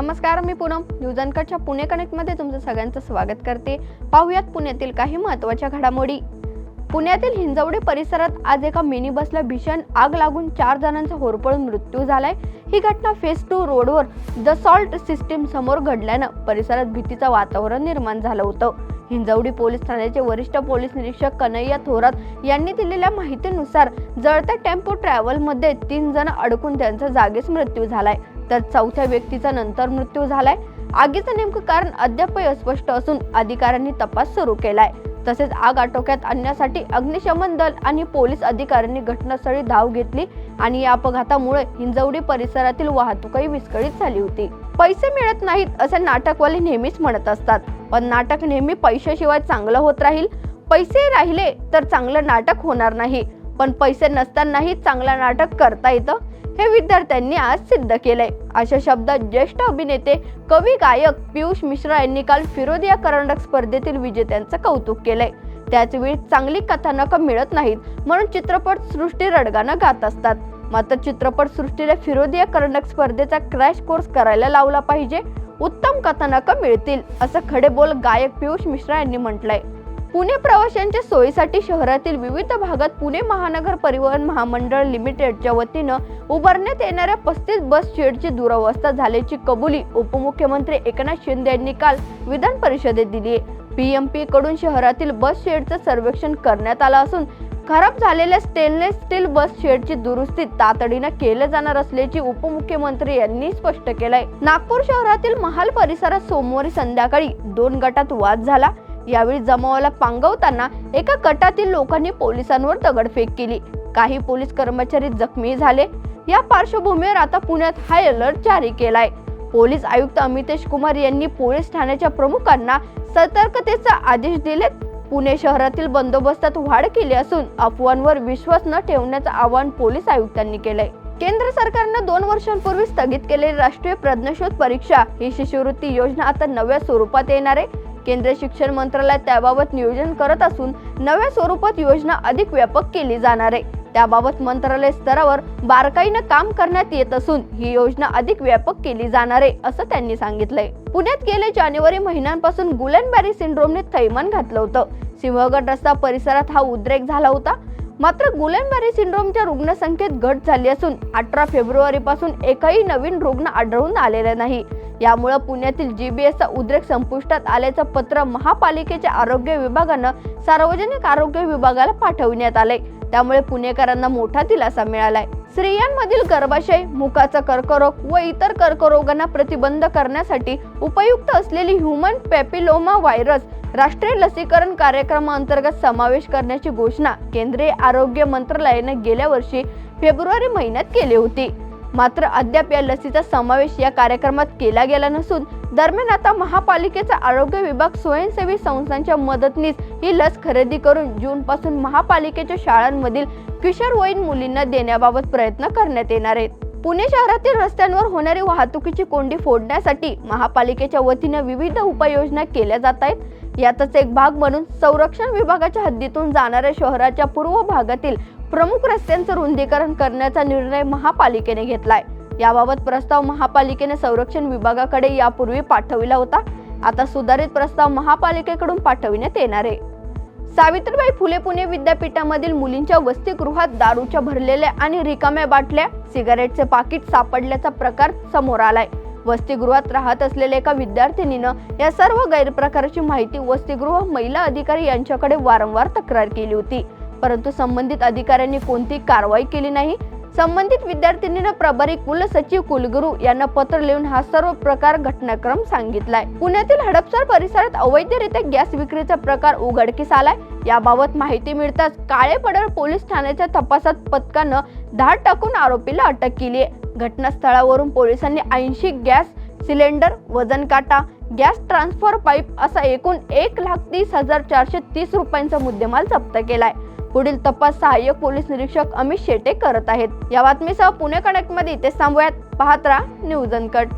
नमस्कार मी पूनम. न्यूज अनकटच्या पुणे कनेक्टमध्ये तुमचं सगळ्यांचं स्वागत करते. पाहुयात पुण्यातील काही महत्त्वाच्या घडामोडी. पुण्यातील हिंजवडी परिसरात आज एका मिनी बसला भीषण आग लागून चार जणांचा होरपळून मृत्यू झालाय. ही घटना फेस टू रोडवर द सॉल्ट सिस्टीम समोर घडल्यानं परिसरात भीतीचं वातावरण निर्माण झालं होतं. हिंजवडी पोलीस ठाण्याचे वरिष्ठ पोलीस निरीक्षक कन्हैया थोरात यांनी दिलेल्या माहितीनुसार जळत्या टेम्पो ट्रॅव्हलमध्ये तीन जण अडकून त्यांचा जागीच मृत्यू झालाय. तर चौथ्या व्यक्तीचा नंतर मृत्यू झालाय. आगीचं नेमकं कारण अद्यापही अस्पष्ट असून अधिकाऱ्यांनी तपास सुरू केलाय. तसेच आग आटोक्यात आणण्यासाठी अग्निशमन दल आणि पोलीस अधिकाऱ्यांनी घटनास्थळी धाव घेतली आणि या अपघातामुळे हिंजवडी परिसरातील वाहतूकही विस्कळीत झाली होती. पैसे मिळत नाहीत असे नाटकवाले नेहमीच म्हणत असतात. पण नाटक नेहमी पैशाशिवाय चांगलं होत राहील? पैसे राहिले तर चांगलं नाटक होणार नाही. पण पैसे नसतानाही चांगलं नाटक करता येतं? हे विद्यार्थ्यांनी आज सिद्ध केलंय. अशा शब्दात ज्येष्ठ अभिनेते कवी गायक पियुष मिश्रा यांनी काल फिरोदिया करंडक स्पर्धेतील विजेत्यांचं कौतुक केलंय. त्याचवेळी चांगली कथानकं मिळत नाहीत म्हणून चित्रपट सृष्टी रडगानं गात असतात. मात्र चित्रपट सृष्टीला फिरोदिया करंडक स्पर्धेचा क्रॅश कोर्स करायला लावला पाहिजे. उत्तम कथानकं मिळतील असं खडे बोल गायक पियुष मिश्रा यांनी म्हटलंय. पुणे प्रवाशांच्या सोयीसाठी शहरातील विविध भागात पुणे महानगर परिवहन महामंडळ लिमिटेडच्या वतीनं उभारण्यात येणाऱ्या पस्तीस बस शेडची दुरावस्था झाल्याची कबुली उपमुख्यमंत्री एकनाथ शिंदे यांनी काल विधान परिषदेत दिली आहे. पीएमपी कडून शहरातील बस शेडचं सर्वेक्षण करण्यात आलं असून खराब झालेल्या स्टेनलेस स्टील बस शेडची दुरुस्ती तातडीनं केलं जाणार असल्याची उपमुख्यमंत्री यांनी स्पष्ट केलंय. नागपूर शहरातील महाल परिसरात सोमवारी संध्याकाळी दोन गटात वाद झाला. यावेळी जमावाला पांगवताना एका गटातील लोकांनी पोलिसांवर दगडफेक केली. काही पोलीस कर्मचारी जखमी झाले. या पार्श्वभूमीवर आता पुण्यात हाय अलर्ट जारी केलाय. पोलीस आयुक्त अमितेश कुमार यांनी पोलीस ठाण्याच्या प्रमुखांना सतर्कतेचा आदेश दिलेत. पुणे शहरातील बंदोबस्तात वाढ केली असून अफवांवर विश्वास न ठेवण्याचं आवाहन पोलीस आयुक्तांनी केलंय. केंद्र सरकारनं दोन वर्षांपूर्वी स्थगित केलेली राष्ट्रीय प्रज्ञशोध परीक्षा ही शिष्यवृत्ती योजना आता नव्या स्वरूपात येणार आहे. केंद्रीय शिक्षण मंत्रालय त्याबाबत नियोजन करत असून नव्या स्वरूपात योजना अधिक व्यापक केली जाणार आहे. त्याबाबत मंत्रालय स्तरावर बारकाईनं काम करण्यात येत असून ही योजना अधिक व्यापक केली जाणार आहे असं त्यांनी सांगितलंय. पुण्यात गेले जानेवारी महिन्यांपासून गुलनबॅरी सिंड्रोमने थैमान घातलं होतं. सिंहगड रस्ता परिसरात हा उद्रेक झाला होता. मात्र गुलनबॅरी सिंड्रोमच्या रुग्णसंख्येत घट झाली असून अठरा फेब्रुवारी पासून एकही नवीन रुग्ण आढळून आलेला नाही. यामुळे पुण्यातील जीबीएसचा उद्रेक संपुष्टात आल्याचं पत्र महापालिकेच्या आरोग्य विभागानं सार्वजनिक आरोग्य विभागाला पाठवण्यात आले त्यामुळे पुणेकरांना मोठा दिलासा मिळालाय. स्त्रियांमधील गर्भाशय मुखाचा कर्करोग व इतर कर्करोगांना प्रतिबंध करण्यासाठी उपयुक्त असलेली ह्युमन पॅपिलोमा व्हायरस राष्ट्रीय लसीकरण कार्यक्रमाअंतर्गत समावेश करण्याची घोषणा केंद्रीय आरोग्य मंत्रालयाने गेल्या वर्षी फेब्रुवारी महिन्यात केली होती. मात्र अद्याप या लसीचा समावेश या कार्यक्रमात केला गेला नसून दरम्यान आता महापालिकेचा आरोग्य विभाग स्वयंसेवी संस्थांच्या मदतीने ही लस खरेदी करून जून पासून महापालिकेच्या शाळांमधील किशोरवयीन मुलींना देण्याबाबत प्रयत्न करण्यात येणार आहेत. पुणे शहरातील रस्त्यांवर होणारी वाहतुकीची कोंडी फोडण्यासाठी महापालिकेच्या वतीने विविध उपाययोजना केल्या जात आहेत. यातच एक भाग म्हणून संरक्षण विभागाच्या हद्दीतून जाणाऱ्या शहराच्या पूर्व भागातील प्रमुख रस्त्यांचं रुंदीकरण करण्याचा निर्णय महापालिकेने घेतलाय. याबाबत प्रस्ताव महापालिकेने संरक्षण विभागाकडे यापूर्वी पाठविला होता. आता सुधारित प्रस्ताव महापालिकेकडून पाठविण्यात येणार आहे. सावित्रीबाई फुले पुणे विद्यापीठामधील मुलींच्या वसतिगृहात दारूच्या भरलेल्या आणि रिकाम्या बाटल्या सिगारेटचे पाकिट सापडल्याचा प्रकार समोर आलाय. वसतिगृहात राहत असलेल्या एका विद्यार्थिनीनं या सर्व गैरप्रकाराची माहिती वसतिगृह महिला अधिकारी यांच्याकडे वारंवार तक्रार केली होती. परंतु संबंधित अधिकाऱ्यांनी कोणतीही कारवाई केली नाही. संबंधित विद्यार्थिनीनं प्रभारी कुलसचिव कुलगुरू यांना पत्र लिहून हा सर्व प्रकार घटनाक्रम सांगितलाय. पुण्यातील हडपसर परिसरात अवैधरित्या गॅस विक्रीचा प्रकार उघडकीस आलाय. याबाबत माहिती मिळताच काळे पडळ पोलीस ठाण्याच्या तपासात पथकानं धाड टाकून आरोपीला अटक केली आहे घटनास्थळावरून पोलिसांनी ऐंशी गॅस सिलेंडर वजन काटा गॅस ट्रान्सफर पाईप असा एकूण एक लाख तीस हजार चारशे तीस रुपयांचा मुद्देमाल जप्त केलाय. पुढील तपास सहाय्यक पोलीस निरीक्षक अमित शेटे करत आहेत. या बातमीसह पुणे कनेक्टमध्ये इथे थांबूयात. पाहत राहा न्यूज अनकट.